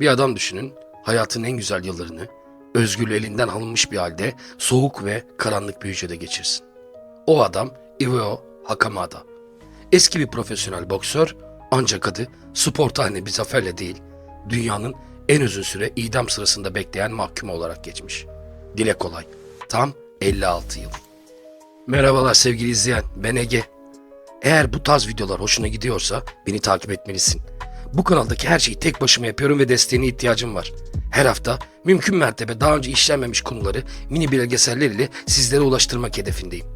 Bir adam düşünün, hayatın en güzel yıllarını özgürlüğü elinden alınmış bir halde soğuk ve karanlık bir hücrede geçirsin. O adam Iveo Hakamada. Eski bir profesyonel boksör ancak adı spor tarihinde bir zaferle değil, dünyanın en uzun süre idam sırasında bekleyen mahkum olarak geçmiş. Dile kolay, tam 56 yıl. Merhabalar sevgili izleyen, ben Ege. Eğer bu tarz videolar hoşuna gidiyorsa beni takip etmelisin. Bu kanaldaki her şeyi tek başıma yapıyorum ve desteğine ihtiyacım var. Her hafta mümkün mertebe daha önce işlenmemiş konuları mini belgeseller ile sizlere ulaştırmak hedefindeyim.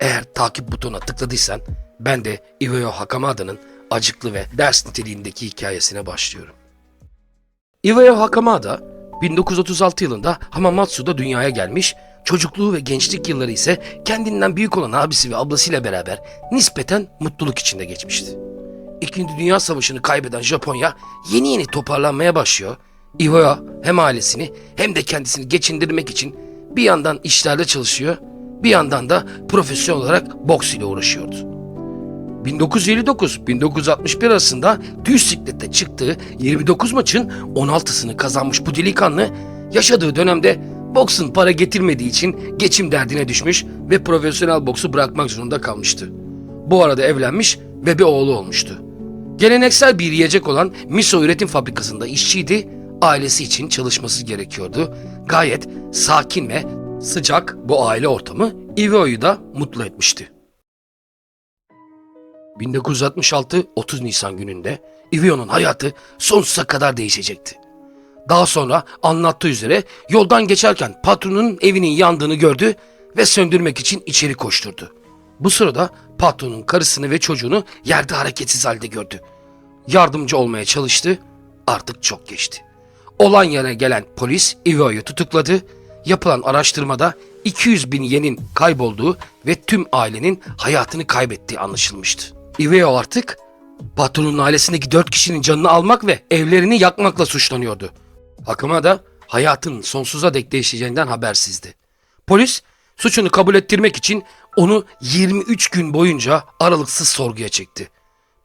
Eğer takip butonuna tıkladıysan ben de Iveo Hakamada'nın acıklı ve ders niteliğindeki hikayesine başlıyorum. Iveo Hakamada 1936 yılında Hamamatsu'da dünyaya gelmiş, çocukluğu ve gençlik yılları ise kendinden büyük olan abisi ve ablasıyla beraber nispeten mutluluk içinde geçmişti. İkinci Dünya Savaşı'nı kaybeden Japonya yeni yeni toparlanmaya başlıyor. Iveo hem ailesini hem de kendisini geçindirmek için bir yandan işlerde çalışıyor, bir yandan da profesyonel olarak boks ile uğraşıyordu. 1959-1961 arasında düz siklette çıktığı 29 maçın 16'sını kazanmış bu delikanlı yaşadığı dönemde boksun para getirmediği için geçim derdine düşmüş ve profesyonel boksu bırakmak zorunda kalmıştı. Bu arada evlenmiş ve bir oğlu olmuştu. Geleneksel bir yiyecek olan miso üretim fabrikasında işçiydi, ailesi için çalışması gerekiyordu. Gayet sakin ve sıcak bu aile ortamı Iveo'yu da mutlu etmişti. 1966 30 Nisan gününde Ivio'nun hayatı sonsuza kadar değişecekti. Daha sonra anlattığı üzere yoldan geçerken patronun evinin yandığını gördü ve söndürmek için içeri koşturdu. Bu sırada patronun karısını ve çocuğunu yerde hareketsiz halde gördü. Yardımcı olmaya çalıştı, artık çok geçti. Olan yerine gelen polis Ivio'yu tutukladı. Yapılan araştırmada 200 bin yenin kaybolduğu ve tüm ailenin hayatını kaybettiği anlaşılmıştı. Iveo artık patronun ailesindeki dört kişinin canını almak ve evlerini yakmakla suçlanıyordu. Hakıma da hayatının sonsuza dek değişeceğinden habersizdi. Polis suçunu kabul ettirmek için onu 23 gün boyunca aralıksız sorguya çekti.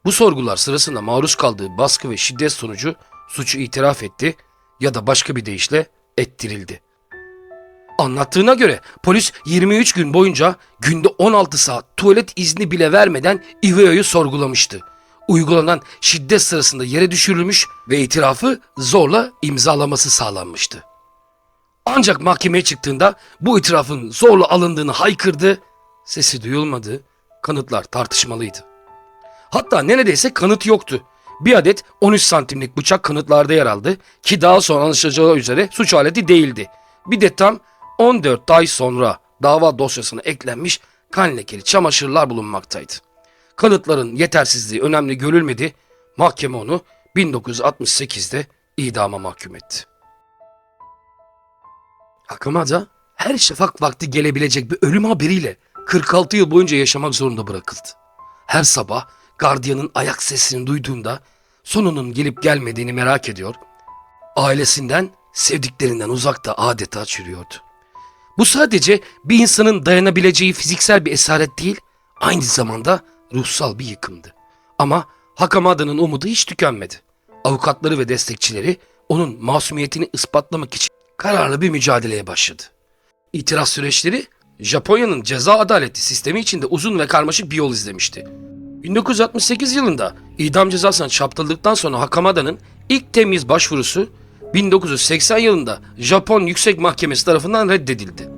Bu sorgular sırasında maruz kaldığı baskı ve şiddet sonucu suçu itiraf etti ya da başka bir deyişle ettirildi. Anlattığına göre polis 23 gün boyunca günde 16 saat tuvalet izni bile vermeden Iveo'yu sorgulamıştı. Uygulanan şiddet sırasında yere düşürülmüş ve itirafı zorla imzalaması sağlanmıştı. Ancak mahkemeye çıktığında bu itirafın zorla alındığını haykırdı, sesi duyulmadı, kanıtlar tartışmalıydı. Hatta neredeyse kanıt yoktu. Bir adet 13 santimlik bıçak kanıtlarda yer aldı ki daha sonra anlaşılacağı üzere suç aleti değildi. Bir de tam 14 ay sonra dava dosyasına eklenmiş kan lekeli çamaşırlar bulunmaktaydı. Kanıtların yetersizliği önemli görülmedi. Mahkeme onu 1968'de idama mahkum etti. Hakamada her şafak vakti gelebilecek bir ölüm haberiyle 46 yıl boyunca yaşamak zorunda bırakıldı. Her sabah gardiyanın ayak sesini duyduğunda sonunun gelip gelmediğini merak ediyor, ailesinden, sevdiklerinden uzakta adeta çürüyordu. Bu sadece bir insanın dayanabileceği fiziksel bir esaret değil, aynı zamanda ruhsal bir yıkımdı. Ama Hakamada'nın umudu hiç tükenmedi. Avukatları ve destekçileri onun masumiyetini ispatlamak için kararlı bir mücadeleye başladı. İtiraz süreçleri Japonya'nın ceza adaleti sistemi içinde uzun ve karmaşık bir yol izlemişti. 1968 yılında idam cezasına çarptırıldıktan sonra Hakamada'nın ilk temiz başvurusu 1980 yılında Japon Yüksek Mahkemesi tarafından reddedildi.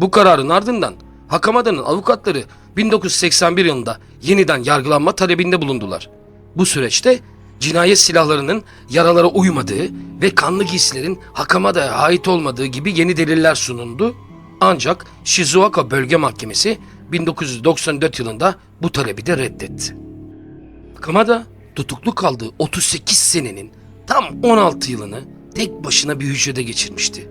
Bu kararın ardından Hakamada'nın avukatları 1981 yılında yeniden yargılanma talebinde bulundular. Bu süreçte cinayet silahlarının yaralara uymadığı ve kanlı giysilerin Hakamada'ya ait olmadığı gibi yeni deliller sunuldu. Ancak Shizuoka Bölge Mahkemesi 1994 yılında bu talebi de reddetti. Hakamada tutuklu kaldığı 38 senenin tam 16 yılını tek başına bir hücrede geçirmişti.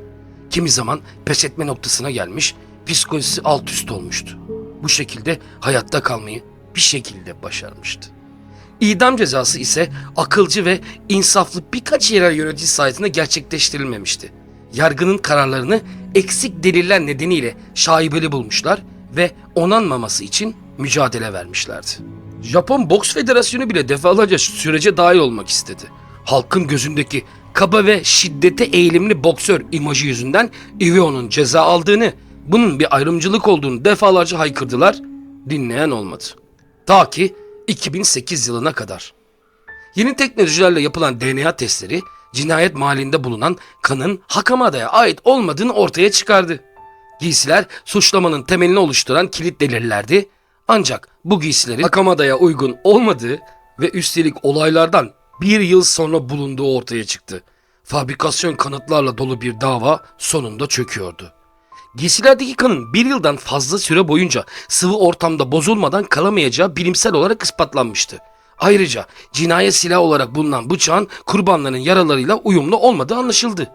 Kimi zaman pes etme noktasına gelmiş, psikolojisi alt üst olmuştu. Bu şekilde hayatta kalmayı bir şekilde başarmıştı. İdam cezası ise akılcı ve insaflı birkaç yerel yönetici sayesinde gerçekleştirilmemişti. Yargının kararlarını eksik deliller nedeniyle şaibeli bulmuşlar ve onanmaması için mücadele vermişlerdi. Japon Boks Federasyonu bile defalarca sürece dahil olmak istedi. Halkın gözündeki kaba ve şiddete eğilimli boksör imajı yüzünden Iveo'nun ceza aldığını, bunun bir ayrımcılık olduğunu defalarca haykırdılar, dinleyen olmadı. Ta ki 2008 yılına kadar. Yeni teknolojilerle yapılan DNA testleri cinayet mahallinde bulunan kanın Hakamada'ya ait olmadığını ortaya çıkardı. Giysiler suçlamanın temelini oluşturan kilit delillerdi. Ancak bu giysilerin Hakamada'ya uygun olmadığı ve üstelik olaylardan bir yıl sonra bulunduğu ortaya çıktı. Fabrikasyon kanıtlarla dolu bir dava sonunda çöküyordu. Giysilerdeki kanın bir yıldan fazla süre boyunca sıvı ortamda bozulmadan kalamayacağı bilimsel olarak ispatlanmıştı. Ayrıca cinayet silahı olarak bulunan bıçağın kurbanların yaralarıyla uyumlu olmadığı anlaşıldı.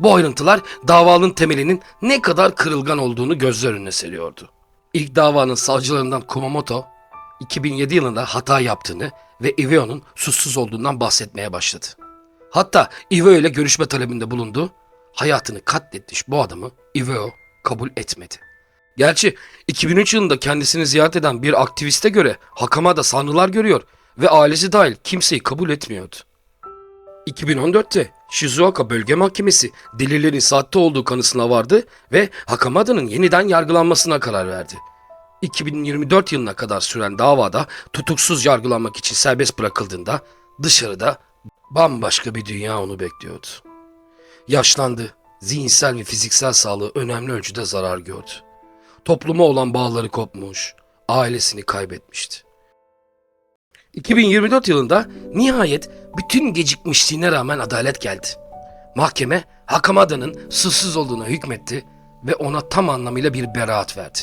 Bu ayrıntılar davanın temelinin ne kadar kırılgan olduğunu gözler önüne seriyordu. İlk davanın savcılarından Kumamoto, 2007 yılında hata yaptığını ve Iveo'nun suçsuz olduğundan bahsetmeye başladı. Hatta Iveo ile görüşme talebinde bulundu. Hayatını katletmiş bu adamı Iveo kabul etmedi. Gerçi 2003 yılında kendisini ziyaret eden bir aktiviste göre Hakamada sanrılar görüyor ve ailesi dahil kimseyi kabul etmiyordu. 2014'te Shizuoka Bölge Mahkemesi delillerin sahte olduğu kanısına vardı ve Hakamada'nın yeniden yargılanmasına karar verdi. 2024 yılına kadar süren davada tutuksuz yargılanmak için serbest bırakıldığında dışarıda bambaşka bir dünya onu bekliyordu. Yaşlandı, zihinsel ve fiziksel sağlığı önemli ölçüde zarar gördü. Topluma olan bağları kopmuş, ailesini kaybetmişti. 2024 yılında nihayet bütün gecikmişliğine rağmen adalet geldi. Mahkeme Hakamada'nın suçsuz olduğuna hükmetti ve ona tam anlamıyla bir beraat verdi.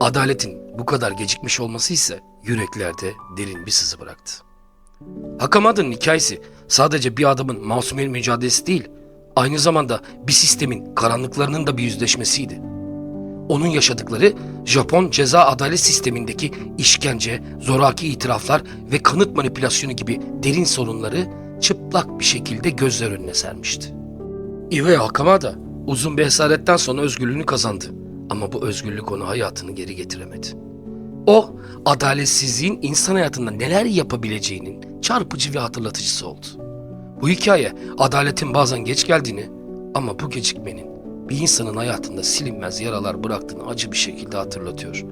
Adaletin bu kadar gecikmiş olması ise yüreklerde derin bir sızı bıraktı. Hakamada'nın hikayesi sadece bir adamın masumiyet mücadelesi değil, aynı zamanda bir sistemin karanlıklarının da bir yüzleşmesiydi. Onun yaşadıkları Japon ceza adalet sistemindeki işkence, zoraki itiraflar ve kanıt manipülasyonu gibi derin sorunları çıplak bir şekilde gözler önüne sermişti. Iveo Hakamada uzun bir esaretten sonra özgürlüğünü kazandı ama bu özgürlük onu hayatını geri getiremedi. O, adaletsizliğin insan hayatında neler yapabileceğinin çarpıcı bir hatırlatıcısı oldu. Bu hikaye adaletin bazen geç geldiğini ama bu gecikmenin bir insanın hayatında silinmez yaralar bıraktığını acı bir şekilde hatırlatıyor.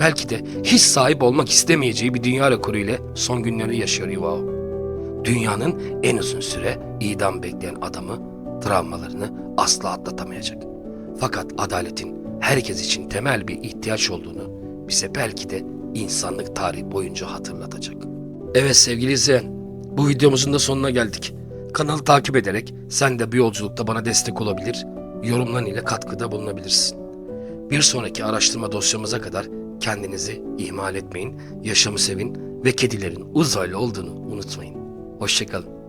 Belki de hiç sahip olmak istemeyeceği bir dünya rekoru ile son günleri yaşıyor Iwao. Dünyanın en uzun süre idam bekleyen adamı travmalarını asla atlatamayacak. Fakat adaletin herkes için temel bir ihtiyaç olduğunu bize belki de insanlık tarihi boyunca hatırlatacak. Evet sevgili izleyen, bu videomuzun da sonuna geldik. Kanalı takip ederek sen de bu yolculukta bana destek olabilir, yorumların ile katkıda bulunabilirsin. Bir sonraki araştırma dosyamıza kadar kendinizi ihmal etmeyin, yaşamı sevin ve kedilerin uzaylı olduğunu unutmayın. Hoşçakalın.